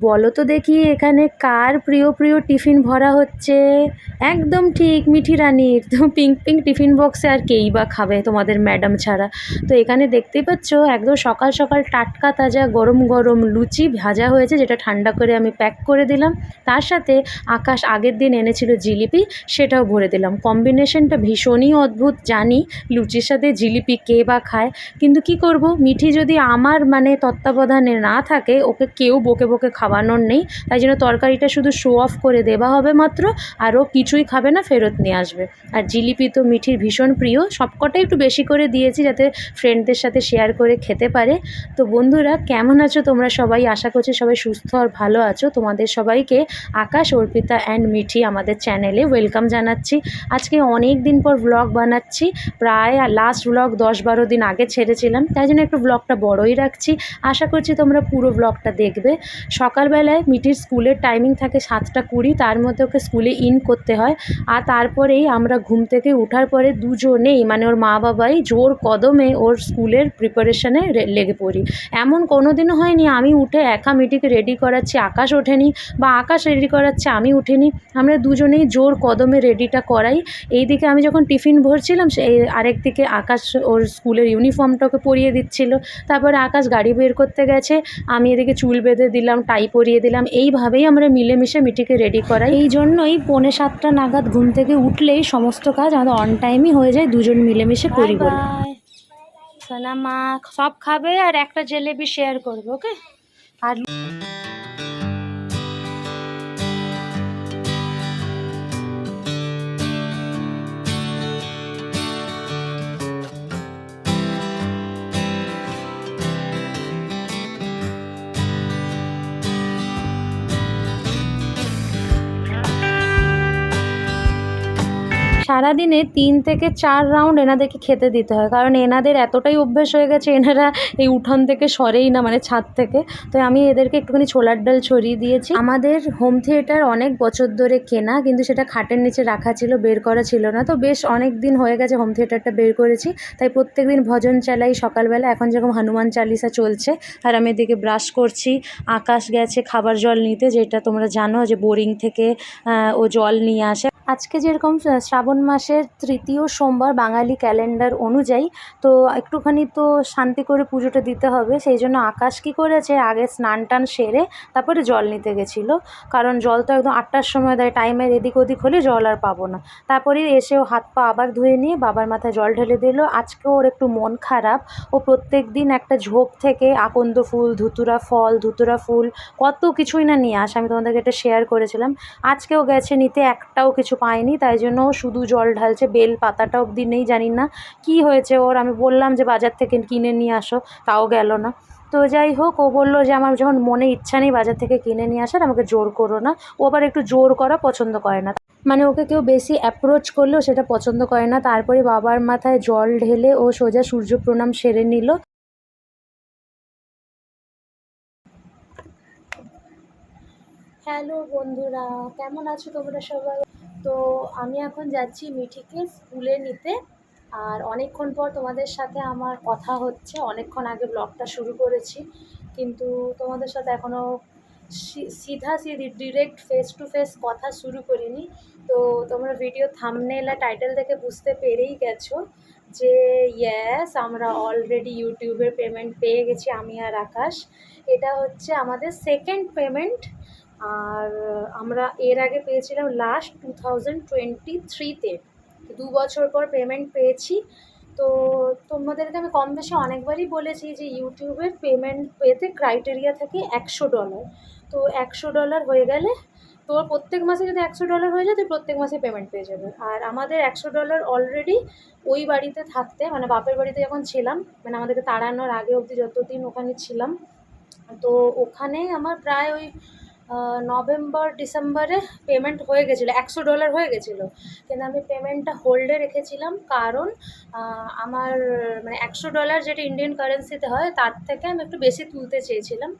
বলো তো দেখি, এখানে কার প্রিয় প্রিয় টিফিন ভরা হচ্ছে? একদম ঠিক, মিঠি রানীর। তো পিঙ্ক পিঙ্ক টিফিন বক্সে আর কেই বা খাবে তোমাদের ম্যাডাম ছাড়া? তো এখানে দেখতেই পাচ্ছ, একদম সকাল সকাল টাটকা তাজা গরম গরম লুচি ভাজা হয়েছে, যেটা ঠান্ডা করে আমি প্যাক করে দিলাম। তার সাথে আকাশ আগের দিন এনেছিল জিলিপি, সেটাও ভরে দিলাম। কম্বিনেশনটা ভীষণই অদ্ভুত, জানি লুচির সাথে জিলিপি কে বা খায়। কিন্তু কি করব, মিঠি যদি আমার মানে তত্ত্বাবধানে না থাকে, ওকে কেউ বকে বকে খাওয়ানোর নেই, তাই জন্য তরকারিটা শুধু শো অফ করে দেওয়া হবে মাত্র, আর ও কিছুই খাবে না, ফেরত নিয়ে আসবে। আর জিলিপি তো মিঠির ভীষণ প্রিয় সবকটাই একটু বেশি করে দিয়েছি যাতে ফ্রেন্ডদের সাথে শেয়ার করে খেতে পারে। তো বন্ধুরা, কেমন আছো তোমরা সবাই? আশা করছি সবাই সুস্থ আর ভালো আছো। তোমাদের সবাইকে আকাশ, অর্পিতা অ্যান্ড মিঠি আমাদের চ্যানেলে ওয়েলকাম জানাচ্ছি। আজকে অনেক দিন পর ব্লগ বানাচ্ছি, প্রায় লাস্ট ব্লগ দশ বারো দিন আগে ছেড়েছিলাম, তাই জন্য একটু ব্লগটা বড়ই রাখছি। আশা করছি তোমরা পুরো ব্লগটা দেখবে। সকালবেলায় মিটির স্কুলের টাইমিং থাকে সাতটা কুড়ি, তার মধ্যে ওকে স্কুলে ইন করতে হয়। আর তারপরেই আমরা ঘুম থেকে ওঠার পরে দুজনেই মানে ওর মা বাবাই জোর কদমে ওর স্কুলের প্রিপারেশনে লেগে পড়ি। এমন কোনো দিনও হয়নি, আমি উঠে একা মিটিকে রেডি করাচ্ছি, আকাশ ওঠেনি বা আকাশ রেডি করাচ্ছে, আমি উঠিনি। আমরা দুজনেই জোর কদমে রেডিটা করাই। এইদিকে আমি যখন টিফিন ভরছিলাম, সে আরেক দিকে আকাশ ওর স্কুলের ইউনিফর্মটা ওকে পরিয়ে দিচ্ছিল। তারপরে আকাশ গাড়ি বের করতে গেছে, আমি এদিকে চুল বেঁধে দিলাম টাই পরিয়ে দিলাম। এইভাবেই আমরা মিলেমিশে মিটিকে রেডি করাই। এই জন্যই পৌনে সাতটা নাগাদ ঘুম থেকে উঠলেই সমস্ত কাজ আমাদের অন টাইমই হয়ে যায় দুজন মিলেমিশে করি বলে। সোনা মা সব খাবে আর একটা জেলেবি শেয়ার করবে ওকে আর সারাদিনে তিন থেকে চার রাউন্ড এনাদেরকে খেতে দিতে হয়। কারণ এনাদের এতটাই অভ্যেস হয়ে গেছে, এনারা এই উঠোন থেকে সরেই না মানে ছাদ থেকে। তো আমি এদেরকে একটুখানি ছোলার ডাল ছড়িয়ে দিয়েছি। আমাদের হোম থিয়েটার অনেক বছর ধরে কেনা, কিন্তু সেটা খাটের নিচে রাখা ছিল, বের করা ছিল না। তো বেশ অনেক দিন হয়ে গেছে হোম থিয়েটারটা বের করেছি। তাই প্রত্যেক দিন ভজন চালাই সকালবেলা। এখন যেরকম হনুমান চালিসা চলছে, আর আমি এদিকে ব্রাশ করছি। আকাশ গেছে, খাবার জল নিতে, যেটা তোমরা জানো যে বোরিং থেকে ও জল নিয়ে আসে। আজকে যেরকম শ্রাবণ মাসের তৃতীয় সোমবার বাঙালি ক্যালেন্ডার অনুযায়ী, তো একটুখানি তো শান্তি করে পুজোটা দিতে হবে, সেই জন্য আকাশ কী করেছে? আগে স্নান টান সেরে তারপরে জল নিতে গেছিল। কারণ জল তো একদম আটটার সময় দেয় টাইমের এদিক ওদিক হলে জল আর পাবো না। তারপরে এসে ও হাত পা আবার ধুয়ে নিয়ে বাবার মাথায় জল ঢেলে দিল। আজকে ওর একটু মন খারাপ। ও প্রত্যেক দিন একটা ঝোপ থেকে আকন্দ ফুল, ধুতুরা ফল, ধুতুরা ফুল, কত কিছুই না নিয়ে আসে। আমি তোমাদেরকে এটা শেয়ার করেছিলাম। আজকেও গেছে নিতে একটাও কিছু পায়নি, তাই জন্য শুধু জল ঢালছে, বেল পাতাটা অবধি নেই, জানি না কি হয়েছে ওর। আমি বললাম যে বাজার থেকে কিনে নিয়ে আসো, তাও গেল না। তো যাই হোক, ও বলল যে আমার যখন মনে ইচ্ছা নেই বাজার থেকে কিনে নিয়ে আসার, আমাকে জোর করো না। ও আবার একটু জোর করা পছন্দ করে না। মানে ওকে কেউ বেশি অ্যাপ্রোচ করলেও সেটা পছন্দ করে না। তারপরে বাবার মাথায় জল ঢেলে ও সোজা সূর্য প্রণাম সেরে নিল। হ্যালো বন্ধুরা, কেমন আছো তোমরা সবাই? তো আমি এখন যাচ্ছি মিঠিকে স্কুলে নিতে। আর অনেকক্ষণ পর তোমাদের সাথে আমার কথা হচ্ছে। অনেকক্ষণ আগে ব্লগটা শুরু করেছি। কিন্তু তোমাদের সাথে এখনও সিধা সিধি ডিরেক্ট ফেস টু ফেস কথা শুরু করিনি। তো তোমরা ভিডিও থামনেল আর টাইটেল দেখে বুঝতে পেরেই গেছো যে ইয়েস আমরা অলরেডি ইউটিউবের পেমেন্ট পেয়ে গেছি, আমি আর আকাশ। এটা হচ্ছে আমাদের সেকেন্ড পেমেন্ট আর আমরা এর আগে পেয়েছিলাম লাস্ট টু থাউজেন্ড টোয়েন্টি থ্রিতে দু বছর পর পেমেন্ট পেয়েছি। তো তোমাদেরকে আমি কম বেশি অনেকবারই বলেছি যে ইউটিউবের পেমেন্ট পেতে ক্রাইটেরিয়া থাকে একশো ডলার তো একশো ডলার হয়ে গেলে তোর প্রত্যেক মাসে যদি একশো ডলার হয়ে যায় তুই প্রত্যেক মাসে পেমেন্ট পেয়ে যাবে। আর আমাদের একশো ডলার অলরেডি ওই বাড়িতে থাকতে মানে বাপের বাড়িতে যখন ছিলাম মানে আমাদেরকে তাড়ানোর আগে অবধি যতদিন ওখানে ছিলাম, তো ওখানে আমার প্রায় ওই নভেম্বর, ডিসেম্বরে পেমেন্ট হয়ে গেছিল, একশো ডলার হয়ে গেছিল। কিন্তু আমি পেমেন্টটা হোল্ডে রেখেছিলাম কারণ আমার মানে একশো ডলার যেটা ইন্ডিয়ান কারেন্সিতে হয়, তার থেকে আমি একটু বেশি তুলতে চেয়েছিলাম।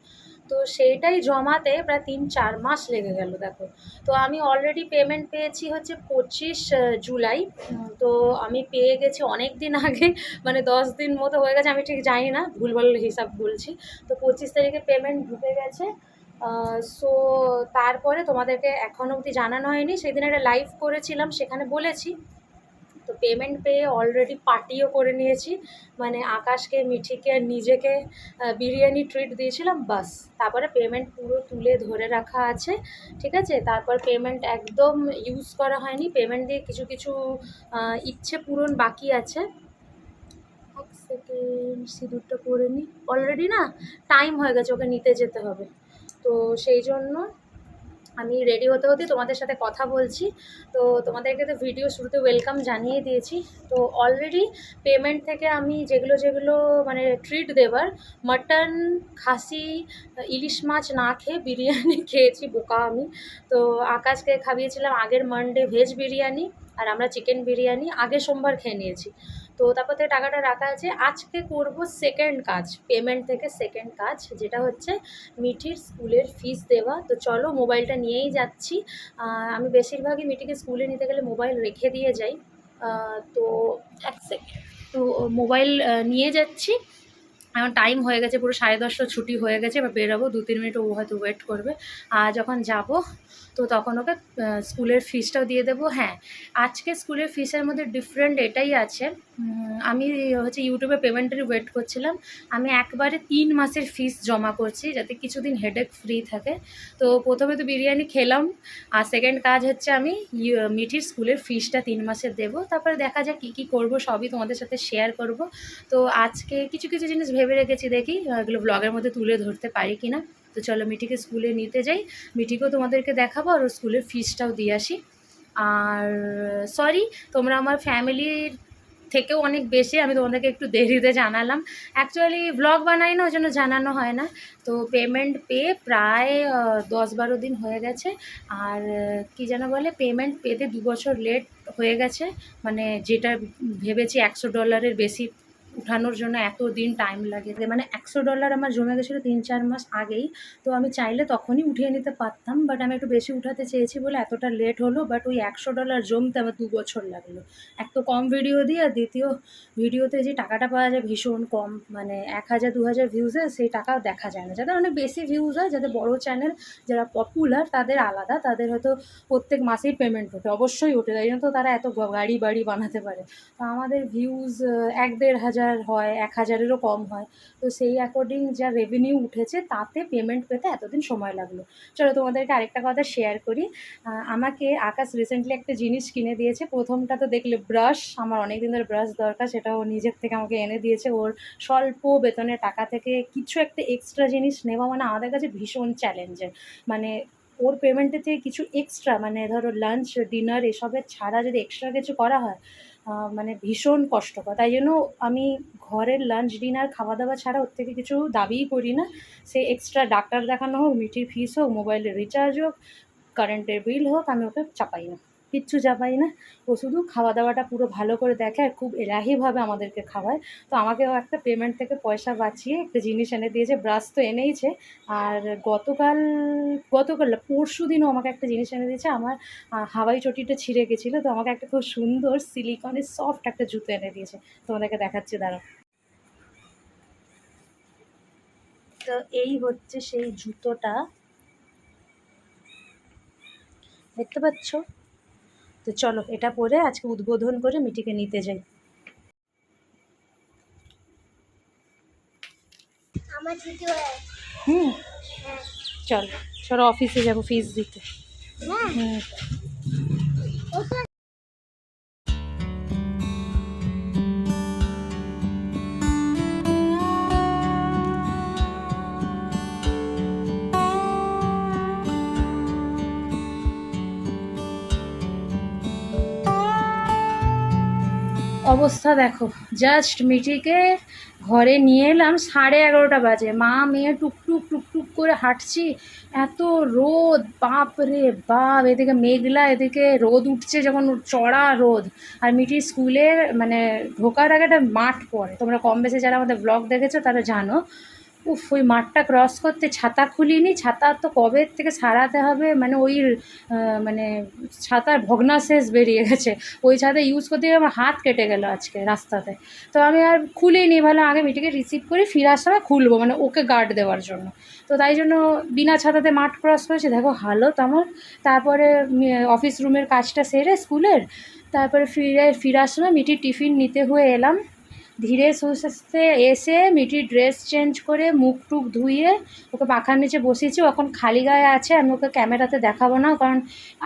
তো সেইটাই জমাতে প্রায় তিন চার মাস লেগে গেল, দেখো। তো আমি অলরেডি পেমেন্ট পেয়েছি হচ্ছে পঁচিশ জুলাই। তো আমি পেয়ে গেছি অনেক দিন আগে মানে দশ দিন মতো হয়ে গেছে, আমি ঠিক জানি না, ভুলভাল হিসাব বলছি। তো পঁচিশ তারিখে পেমেন্ট ঢুকে গেছে। সো তারপরে তোমাদেরকে এখন অবধি জানানো হয়নি। সেদিন একটা লাইভ করেছিলাম, সেখানে বলেছি, তো পেমেন্ট পেয়ে অলরেডি পার্টিও করে নিয়েছি। মানে আকাশকে, মিঠিকে, নিজেকে বিরিয়ানি ট্রিট দিয়েছিলাম, বাস। তারপরে পেমেন্ট পুরো তুলে ধরে রাখা আছে, ঠিক আছে? তারপর পেমেন্ট একদম ইউজ করা হয়নি। পেমেন্ট দিয়ে কিছু কিছু ইচ্ছে পূরণ বাকি আছে। এক সেকেন্ড সিঁদুরটা পরে নিই অলরেডি না টাইম হয়ে গেছে, ওকে নিতে যেতে হবে। তো সেই জন্য আমি রেডি হতে হতে তোমাদের সাথে কথা বলছি। তো তোমাদেরকে তো ভিডিও শুরুতে ওয়েলকাম জানিয়ে দিয়েছি। তো অলরেডি পেমেন্ট থেকে আমি যেগুলো যেগুলো মানে ট্রিট দেবার মাটন খাসি, ইলিশ মাছ না খেয়ে বিরিয়ানি খেয়েছি বোকা আমি। তো আকাশকে খাইয়েছিলাম আগের মানডে ভেজ বিরিয়ানি আর আমরা চিকেন বিরিয়ানি আগের সোমবার খেয়ে নিয়েছি। তো তারপর থেকে টাকাটা রাখা আছে। আজকে করব সেকেন্ড কাজ পেমেন্ট থেকে সেকেন্ড কাজ, যেটা হচ্ছে মিঠির স্কুলের ফিস দেওয়া। তো চলো মোবাইলটা নিয়েই যাচ্ছি। আমি বেশিরভাগই মিটিকে স্কুলে নিতে গেলে মোবাইল রেখে দিয়ে যাই। তো এক সেকেন্ড তো মোবাইল নিয়ে যাচ্ছি। এখন টাইম হয়ে গেছে, পুরো সাড়ে দশটা ছুটি হয়ে গেছে, এবার বেরোবো, দু, তিন মিনিট ও হয়তো ওয়েট করবে। আর যখন যাব, তো তখন ওকে স্কুলের ফিসটাও দিয়ে দেবো। হ্যাঁ আজকে স্কুলের ফিজের মধ্যে ডিফারেন্ট এটাই আছে। আমি হচ্ছে ইউটিউবে পেমেন্টের ওয়েট করছিলাম। আমি একবারে তিন মাসের ফিস জমা করছি যাতে কিছুদিন হেডেক ফ্রি থাকে। তো প্রথমে তো বিরিয়ানি খেলাম, আর সেকেন্ড কাজ হচ্ছে আমি ইউ- মিঠির স্কুলের ফিসটা তিন মাসের দেবো। তারপরে দেখা যাক কী কী করব, সবই তোমাদের সাথে শেয়ার করব। তো আজকে কিছু কিছু জিনিস ভেবে রেখেছি দেখি, এগুলো ব্লগের মধ্যে তুলে ধরতে পারি কি না তো চলো মিঠিকে স্কুলে নিতে যাই। মিঠিকেও তোমাদেরকে দেখাবো, আর স্কুলের ফিসটাও দিয়ে আসি। আর সরি তোমরা আমার ফ্যামিলির থেকেও অনেক বেশি, আমি তোমাদেরকে একটু দেরিতে জানালাম। অ্যাকচুয়ালি ব্লগ বানাই না ওই জন্য জানানো হয় না। তো পেমেন্ট পে প্রায় দশ বারো দিন হয়ে গেছে। আর কি যেন বলে পেমেন্ট পেতে দু বছর লেট হয়ে গেছে। মানে যেটা ভেবেছি একশো ডলারের বেশি উঠানোর জন্য এত দিন টাইম লাগে। মানে একশো ডলার আমার জমে গেছিল তিন চার মাস আগেই। তো আমি চাইলে তখনই উঠিয়ে নিতে পারতাম বাট আমি একটু বেশি উঠাতে চেয়েছি বলে এতটা লেট হলো বাট ওই একশো ডলার জমতে আমার দু বছর লাগল। এক তো কম ভিডিও দিই আর দ্বিতীয় ভিডিওতে যে টাকাটা পাওয়া যায় ভীষণ কম। মানে এক হাজার, দু হাজার ভিউজে সেই টাকা দেখা যায় না। যাদের অনেক বেশি ভিউজ হয়, যাদের বড় চ্যানেল যারা পপুলার তাদের আলাদা। তাদের হয়তো প্রত্যেক মাসেই পেমেন্ট ওঠে, অবশ্যই ওঠে। তাই জন্য তো তারা এত গাড়ি বাড়ি বানাতে পারে। তো আমাদের ভিউজ এক দেড় হাজার হয়, এক হাজারেরও কম হয়। তো সেই অ্যাকর্ডিং যা রেভিনিউ উঠেছে, তাতে পেমেন্ট পেতে এতদিন সময় লাগল। চলো তোমাদেরকে আরেকটা কথা শেয়ার করি। আমাকে আকাশ রিসেন্টলি একটা জিনিস কিনে দিয়েছে। প্রথমটা তো দেখলে ব্রাশ আমার অনেক দিন ধরে ব্রাশ দরকার, সেটা ও নিজের থেকে আমাকে এনে দিয়েছে। ওর স্বল্প বেতনের টাকা থেকে কিছু একটা এক্সট্রা জিনিস নেওয়া মানে আমাদের কাছে ভীষণ চ্যালেঞ্জের মানে ওর পেমেন্টের থেকে কিছু এক্সট্রা মানে ধরো লাঞ্চ ডিনার এসবের ছাড়া যদি এক্সট্রা কিছু করা হয় মানে ভীষণ কষ্টকর। তাই জন্য আমি ঘরের লাঞ্চ ডিনার খাওয়া দাওয়া ছাড়া ওর থেকে কিছু দাবিই করি না। সে এক্সট্রা ডাক্তার দেখানো হোক, মিটির ফিস হোক মোবাইলের রিচার্জ হোক কারেন্টের বিল হোক, আমি ওকে চাপাই না। কিচ্ছু চাপাই না। ও শুধু খাওয়া দাওয়াটা পুরো ভালো করে দেখে আর খুব এলাহিভাবে আমাদেরকে খাওয়ায়। তো আমাকেও একটা পেমেন্ট থেকে পয়সা বাঁচিয়ে একটা জিনিস এনে দিয়েছে ব্রাশ তো এনেইছে। আর গতকাল গতকাল পরশু দিনও আমাকে একটা জিনিস এনে দিয়েছে। আমার হাওয়াই চটিটা ছিঁড়ে গেছিল। তো আমাকে একটা খুব সুন্দর সিলিকনের সফট একটা জুতো এনে দিয়েছে। তোমাদেরকে দেখাচ্ছি, দাঁড়াও। তো এই হচ্ছে সেই জুতোটা। দেখতে পাচ্ছ? তো চলো এটা পরে আজকে উদ্বোধন করে মিটিকে নিতে যাই। আমার ছুটি হয়ে হুম। চলো চলো অফিসে যাব ফিস দিতে। হ্যাঁ। হুম। অবস্থা দেখো। জাস্ট মিটিকে ঘরে নিয়ে এলাম, সাড়ে এগারোটা বাজে। মা মেয়ে টুকটুক টুকটুক করে হাঁটছি, এত রোদ, বাপ রে বাপ, এদিকে মেঘলা, এদিকে রোদ উঠছে যখন চড়া রোদ। আর মিটির স্কুলে মানে ঢোকার আগে একটা মাঠ পড়ে। তোমরা কম বেশি যারা আমাদের ব্লগ দেখেছ তারা জানো। উফ, ওই মাঠটা ক্রস করতে ছাতা খুলিনি, ছাতা তো কবে থেকে সারাতে হবে? মানে ওই মানে ছাতার ভগ্নাশেষ বেরিয়ে গেছে। ওই ছাতা ইউজ করতে গিয়ে আমার হাত কেটে গেল আজকে রাস্তাতে। তো আমি আর খুলিনি ভালো আগে মিটিকে রিসিভ করি ফিরার সময় খুলবো মানে ওকে গার্ড দেওয়ার জন্য। তো তাই জন্য বিনা ছাতাতে মাঠ ক্রস করেছি, দেখো হালত আমার তারপরে অফিস রুমের কাজটা সেরে স্কুলের, তারপরে ফিরে ফিরার সময় মিটির টিফিন নিতে হয়ে এলাম। ধীরে সুস্থে এসে মিটির ড্রেস চেঞ্জ করে মুখ টুক ধুয়ে ওকে পাখার নিচে বসিয়েছি এখন খালি গায়ে আছে, আমি ওকে ক্যামেরাতে দেখাবো না, কারণ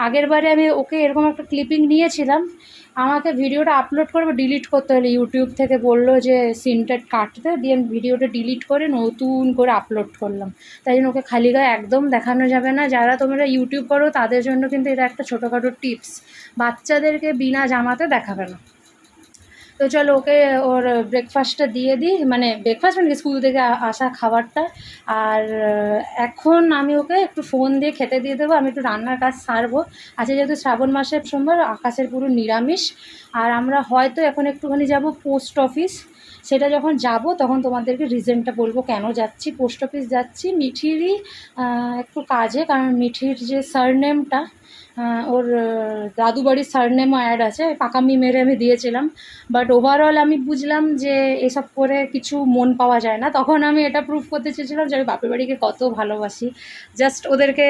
আগের বারে আমি ওকে এরকম একটা ক্লিপিং নিয়েছিলাম, আমাকে ভিডিওটা আপলোড করব ডিলিট করতে হলে ইউটিউব থেকে বলল যে সিনটা কাটতে, দিয়ে আমি ভিডিওটা ডিলিট করে নতুন করে আপলোড করলাম। তাই জন্য ওকে খালি গায়ে একদম দেখানো যাবে না, যারা তোমরা ইউটিউব করো, তাদের জন্য কিন্তু এটা একটা ছোটোখাটো টিপস বাচ্চাদেরকে বিনা জামাতে দেখাবে না। তো চলো ওকে ওর ব্রেকফাস্টটা দিয়ে দিই। মানে ব্রেকফাস্ট মানে স্কুল থেকে আসা খাবারটা। আর এখন আমি ওকে একটু ফোন দিয়ে খেতে দিয়ে দেবো। আমি একটু রান্নার কাজ সারবো। আজকে যেহেতু শ্রাবণ মাসের সোমবার, আকাশের পুরো নিরামিষ। আর আমরা হয়তো এখন একটুখানি যাব পোস্ট অফিস সেটা যখন যাব, তখন তোমাদেরকে রিজনটা বলব কেন যাচ্ছি। পোস্ট অফিস যাচ্ছি মিঠিরই একটু কাজে। কারণ মিঠির যে সারনেমটা ওর দাদু বাড়ির সারনেমও অ্যাড আছে পাকামি মেরে আমি দিয়েছিলাম। বাট ওভারঅল আমি বুঝলাম যে এসব করে কিছু মন পাওয়া যায় না। তখন আমি এটা প্রুফ করতে চেয়েছিলাম যে আমি বাপের বাড়িকে কত ভালোবাসি। জাস্ট ওদেরকে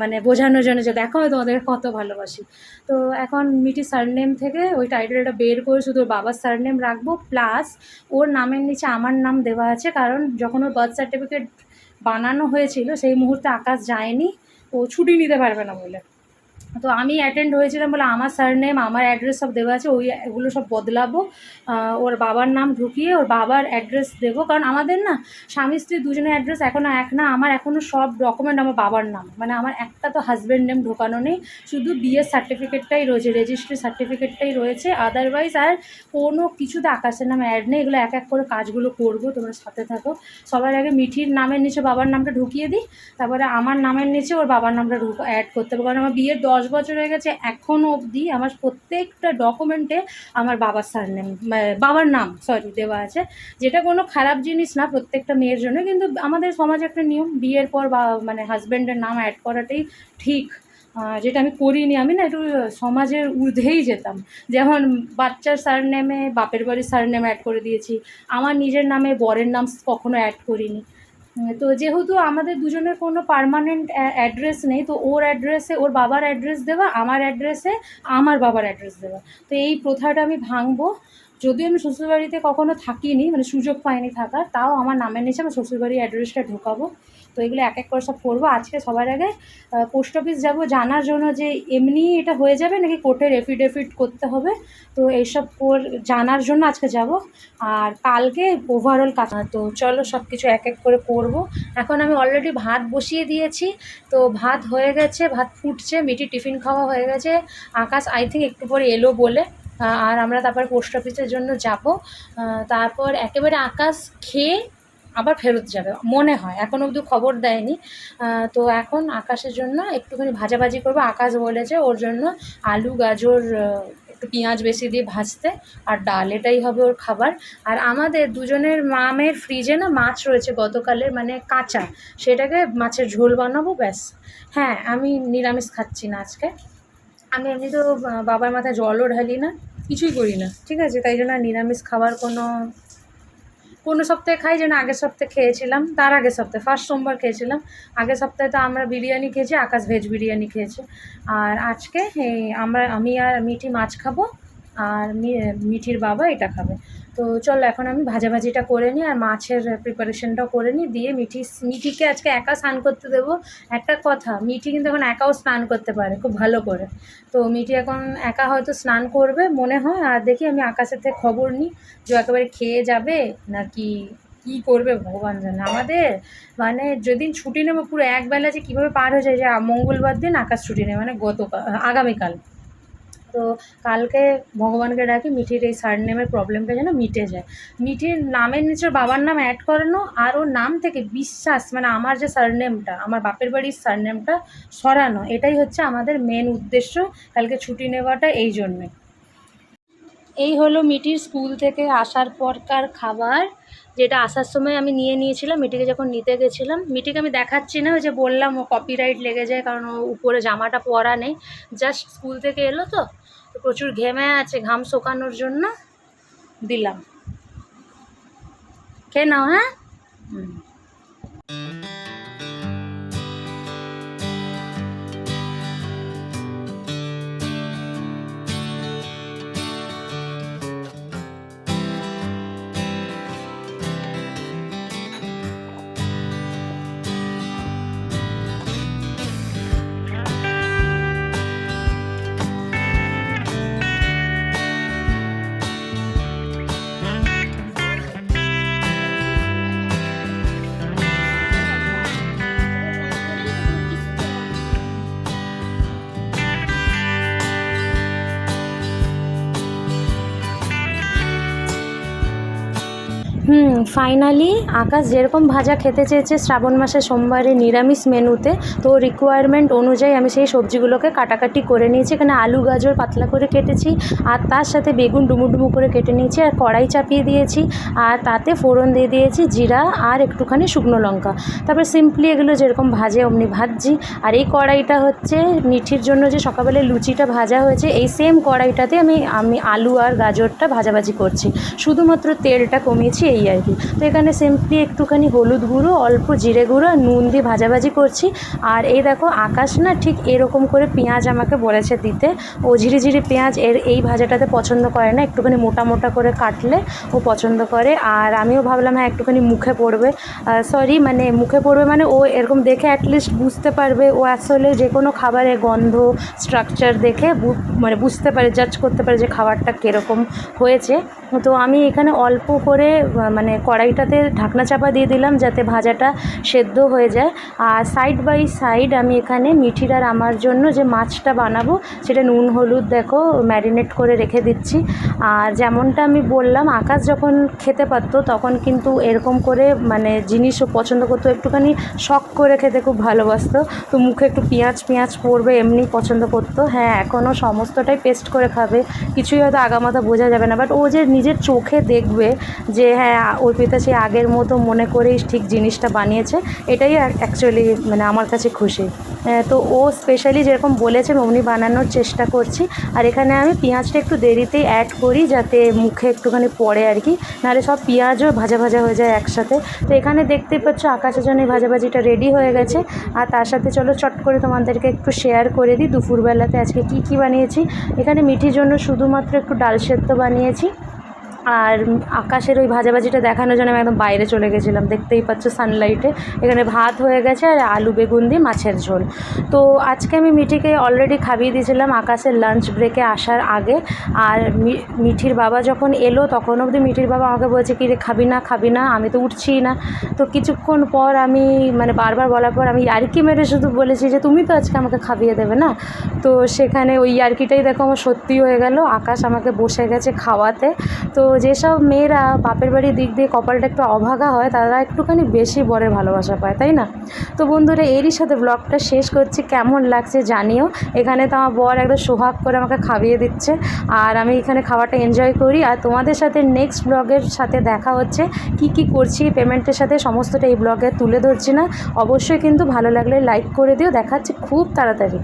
মানে বোঝানোর জন্য যে দেখো তোমাদেরকে কত ভালোবাসি। তো এখন মিটি সারনেম থেকে ওই টাইটেলটা বের করে শুধু বাবার সারনেম রাখব। প্লাস ওর নামের নিচে আমার নাম দেওয়া আছে। কারণ যখন ওর বার্থ সার্টিফিকেট বানানো হয়েছিল, সেই মুহূর্তে আকাশ যায়নি। ও ছুটি নিতে পারবে না বলে। তো আমি অ্যাটেন্ড হয়েছিলাম বলে আমার সারনেম আমার অ্যাড্রেস সব দেওয়া আছে, ওই ওগুলো সব বদলাবো। ওর বাবার নাম ঢুকিয়ে ওর বাবার অ্যাড্রেস দেবো। কারণ আমাদের না, স্বামী স্ত্রী দুজনের অ্যাড্রেস এখনও এক না, আমার এখনও সব ডকুমেন্ট আমার বাবার নাম। মানে আমার একটা তো হাজব্যান্ড নেম ঢোকানো নেই, শুধু বিয়ের সার্টিফিকেটটাই রয়েছে রেজিস্ট্রি সার্টিফিকেটটাই রয়েছে। আদারওয়াইজ আর কোনো কিছুতে আকাশের নামে অ্যাড নেই, এগুলো এক এক করে কাজগুলো করব, তোমরা সাথে থাকো। সবার আগে মিঠির নামের নিচে বাবার নামটা ঢুকিয়ে দিই, তারপরে আমার নামের নিচে ওর বাবার নামটা ঢুক অ্যাড করতে হবে। কারণ আমার বিয়ের দশ বছর হয়ে গেছে এখনও অবধি আমার প্রত্যেকটা ডকুমেন্টে আমার বাবার সারনেম বাবার নাম সরি দেওয়া আছে। যেটা কোনো খারাপ জিনিস না প্রত্যেকটা মেয়ের জন্য, কিন্তু আমাদের সমাজে একটা নিয়ম, বিয়ের পর বা মানে হাজব্যান্ডের নাম অ্যাড করাটাই ঠিক। যেটা আমি করিনি, আমি না একটু সমাজের ঊর্ধ্বেই যেতাম। যেমন বাচ্চার সারনেমে বাপের বাড়ির সারনেম অ্যাড করে দিয়েছি। আমার নিজের নামে বরের নাম কখনো অ্যাড করিনি। তো যেহেতু আমাদের দুজনের কোনো পারমানেন্ট অ্যাড্রেস নেই, তো ওর অ্যাড্রেসে ওর বাবার অ্যাড্রেস দেওয়া, আমার অ্যাড্রেসে আমার বাবার অ্যাড্রেস দেওয়া। তো এই প্রথাটা আমি ভাঙবো। যদিও আমি শ্বশুরবাড়িতে কখনো থাকিনি মানে সুযোগ পাইনি থাকার, তাও আমার নামের নিচে আমি শ্বশুরবাড়ির অ্যাড্রেসটা ঢোকাবো। তো এগুলো এক এক করে সব করব আজকে সবার আগে পোস্ট অফিস যাব, জানার জন্য যে এমনি এটা হয়ে যাবে নাকি কোর্টের এফিডেভিট করতে হবে? তো এইসব জানার জন্য আজকে যাব। আর কালকে ওভারঅল কাজ। তো চলো সব কিছু এক এক করে করব এখন আমি অলরেডি ভাত বসিয়ে দিয়েছি। তো ভাত হয়ে গেছে, ভাত ফুটছে মিটি টিফিন খাওয়া হয়ে গেছে। আকাশ আই থিঙ্ক একটু পরে এলো বলে। আর আমরা তারপর পোস্ট অফিসের জন্য যাব। তারপর একেবারে আকাশ খেয়ে আবার ফেরত যাবে, মনে হয়। এখন অবধি খবর দেয়নি। তো এখন আকাশের জন্য একটুখানি ভাজাভাজি করব। আকাশ বলেছে ওর জন্য আলু, গাজর একটু পেঁয়াজ বেশি দিয়ে ভাজতে, আর ডাল, এটাই হবে ওর খাবার। আর আমাদের দুজনের মামের ফ্রিজে না মাছ রয়েছে গতকালের মানে কাঁচা। সেটাকে মাছের ঝোল বানাবো, ব্যাস। হ্যাঁ আমি নিরামিষ খাচ্ছি না আজকে। আমি এমনি তো বাবার মাথায় জলও ঢালি না, কিছুই করি না, ঠিক আছে? তাই জন্য নিরামিষ খাবার কোনো কোনো সপ্তাহে খাই যেন আগের সপ্তাহে খেয়েছিলাম, তার আগের সপ্তাহে, ফার্স্ট সোমবার খেয়েছিলাম। আগের সপ্তাহে তো আমরা বিরিয়ানি খেয়েছি, আকাশ ভেজ বিরিয়ানি খেয়েছে। আর আজকে আমরা, আমি আর মিঠি মাছ খাব, আর মিঠির বাবা এটা খাবে। তো চলো এখন আমি ভাজাভাজিটা করে নিই আর মাছের প্রিপারেশনটাও করে নিই। দিয়ে মিঠি, মিঠিকে আজকে একা স্নান করতে দেবো। একটা কথা, মিঠি কিন্তু এখন একাও স্নান করতে পারে, খুব ভালো করে। তো মিঠি এখন একা হয়তো স্নান করবে মনে হয়, আর দেখি আমি আকাশের থেকে খবর নিই যে একেবারে খেয়ে যাবে নাকি কী করবে ভগবান জানে। আমাদের মানে যেদিন ছুটি নেব, পুরো একবেলা যে কীভাবে পার হয়ে যায়, যে মঙ্গলবার দিন আকাশ ছুটি নেবে মানে গতকাল, আগামীকাল। তো কালকে ভগবানকে ডাকি, মিঠির এই সারনেমের প্রবলেমটা যেন মিটে যায়। মিঠির নামের নিচে বাবার নাম অ্যাড করানো আর ওর নাম থেকে বিশ্বাস মানে আমার যে সারনেমটা আমার বাপের বাড়ির সারনেমটা সরানো, এটাই হচ্ছে আমাদের মেন উদ্দেশ্য। কালকে ছুটি নেওয়াটা এই জন্যে। এই হলো মিটির স্কুল থেকে আসার পরকার খাবার, যেটা আসার সময় আমি নিয়ে নিয়েছিলাম মিটিকে যখন নিতে গেছিলাম। মিটিকে আমি দেখাচ্ছি না, ওই যে বললাম, ও কপিরাইট লেগে যায়, কারণ ও উপরে জামাটা পরা নেই। জাস্ট স্কুল থেকে এলো তো তো প্রচুর ঘেমে আছে ঘাম শোকানোর জন্য দিলাম। খেয়ে নাও হ্যাঁ? হুম। হুম ফাইনালি আকাশ যেরকম ভাজা খেতে চেয়েছে শ্রাবণ মাসে সোমবারে নিরামিষ মেনুতে, তো রিকোয়ারমেন্ট অনুযায়ী আমি সেই সবজিগুলোকে কাটাকাটি করে নিয়েছি। এখানে আলু, গাজর পাতলা করে কেটেছি, আর তার সাথে বেগুন ডুমু ডুমু করে কেটে নিয়েছি, আর কড়াই চাপিয়ে দিয়েছি, আর তাতে ফোড়ন দিয়ে দিয়েছি জিরা আর একটুখানি শুকনো লঙ্কা। তারপর সিম্পলি এগুলো যেরকম ভাজে অমনি ভাজছি, আর এই কড়াইটা হচ্ছে মিঠির জন্য যে সকালবেলায় লুচিটা ভাজা হয়েছে, এই সেম কড়াইটাতে আমি আমি আলু আর গাজরটা ভাজাভাজি করছি। শুধুমাত্র তেলটা কমিয়েছি, এই আর কি। তো এখানে সিম্পলি একটুখানি হলুদ গুঁড়ো, অল্প জিরে গুঁড়ো আর নুন দিয়ে ভাজাভাজি করছি। আর এই দেখো আকাশ না ঠিক এরকম করে পেঁয়াজ আমাকে বলেছে দিতে। ও ঝিরিঝিরি পেঁয়াজ এর এই ভাজাটাতে পছন্দ করে না, একটুখানি মোটা মোটা করে কাটলে ও পছন্দ করে। আর আমিও ভাবলাম হ্যাঁ একটুখানি মুখে পড়বে। সরি মানে মুখে পড়বে মানে ও এরকম দেখে অ্যাটলিস্ট বুঝতে পারবে। ও আসলে যে কোনো খাবারের গন্ধ স্ট্রাকচার দেখে মানে বুঝতে পারে জাজ করতে পারে যে খাবারটা কীরকম হয়েছে। তো আমি এখানে অল্প করে মানে কড়াইটাতে ঢাকনা চাপা দিয়ে দিলাম যাতে ভাজাটা সেদ্ধ হয়ে যায়। আর সাইড বাই সাইড আমি এখানে মিঠির আর আমার জন্য যে মাছটা বানাবো, সেটা নুন, হলুদ দেখো ম্যারিনেট করে রেখে দিচ্ছি। আর যেমনটা আমি বললাম, আকাশ যখন খেতে পারতো তখন কিন্তু এরকম করে মানে জিনিসও পছন্দ করতো। একটুখানি শখ করে খেতে খুব ভালোবাসতো। তো মুখে একটু পেঁয়াজ পেঁয়াজ পড়বে এমনি পছন্দ করতো। হ্যাঁ এখনও সমস্তটাই পেস্ট করে খাবে। কিছুই হয়তো আগামাথা বোঝা যাবে না। বাট ও যে নিজের চোখে দেখবে যে হ্যাঁ অর্পিতা সে আগের মতো মনে করেই ঠিক জিনিসটা বানিয়েছে। এটাই অ্যাকচুয়ালি মানে আমার কাছে খুশি। তো ও স্পেশালি যেরকম বলেছে, অমনি বানানোর চেষ্টা করছি। আর এখানে আমি পেঁয়াজটা একটু দেরিতেই অ্যাড করি যাতে মুখে একটুখানি পড়ে আর কি। নাহলে সব পেঁয়াজও ভাজা ভাজা হয়ে যায় একসাথে। তো এখানে দেখতে পাচ্ছ আকাশের জন্য ভাজাভাজিটা রেডি হয়ে গেছে। আর তার সাথে চলো চট করে তোমাদেরকে একটু শেয়ার করে দিই। দুপুরবেলাতে আজকে কি কি বানিয়েছি। এখানে মিঠির জন্য শুধুমাত্র একটু ডাল সেদ্ধ বানিয়েছি। আর আকাশের ওই ভাজাভাজিটা দেখানোর জন্য আমি একদম বাইরে চলে গেছিলাম। দেখতেই পাচ্ছ সানলাইটে এখানে ভাত হয়ে গেছে আর আলু, বেগুন দিয়ে মাছের ঝোল। তো আজকে আমি মিঠিকে অলরেডি খাইয়ে দিয়েছিলাম আকাশের লাঞ্চ ব্রেকে আসার আগে। আর মিঠির বাবা যখন এলো, তখন অবধি মিঠির বাবা আমাকে বলছে কি রে খাবি না খাবি না, আমি তো উঠছিই না। তো কিছুক্ষণ পর আমি মানে বারবার বলার পর আমি ইয়ার্কি মেরে শুধু বলেছি যে, তুমি তো আজকে আমাকে খাইয়ে দেবে না? তো সেখানে ওই ইয়ার্কিটাই দেখো আমার সত্যি হয়ে গেল। আকাশ আমাকে বসে গেছে খাওয়াতে। তো যেসব মেয়েরা বাপের বাড়ির দিক দিয়ে কপালটা একটু অভাগা হয়, তারা একটুখানি বেশি বরের ভালোবাসা পায়, তাই না? তো বন্ধুরা, এরই সাথে ব্লগটা শেষ করছি। কেমন লাগছে জানিও। এখানে তো আমার বর একদম সোহাগ করে আমাকে খাইয়ে দিচ্ছে। আর আমি এখানে খাওয়াটা এনজয় করি। আর তোমাদের সাথে নেক্সট ব্লগের সাথে দেখা হচ্ছে। কি কি করছি পেমেন্টের সাথে সমস্তটা এই ব্লগে তুলে ধরছি না। অবশ্যই কিন্তু ভালো লাগলে লাইক করে দিও। দেখাচ্ছে খুব তাড়াতাড়ি।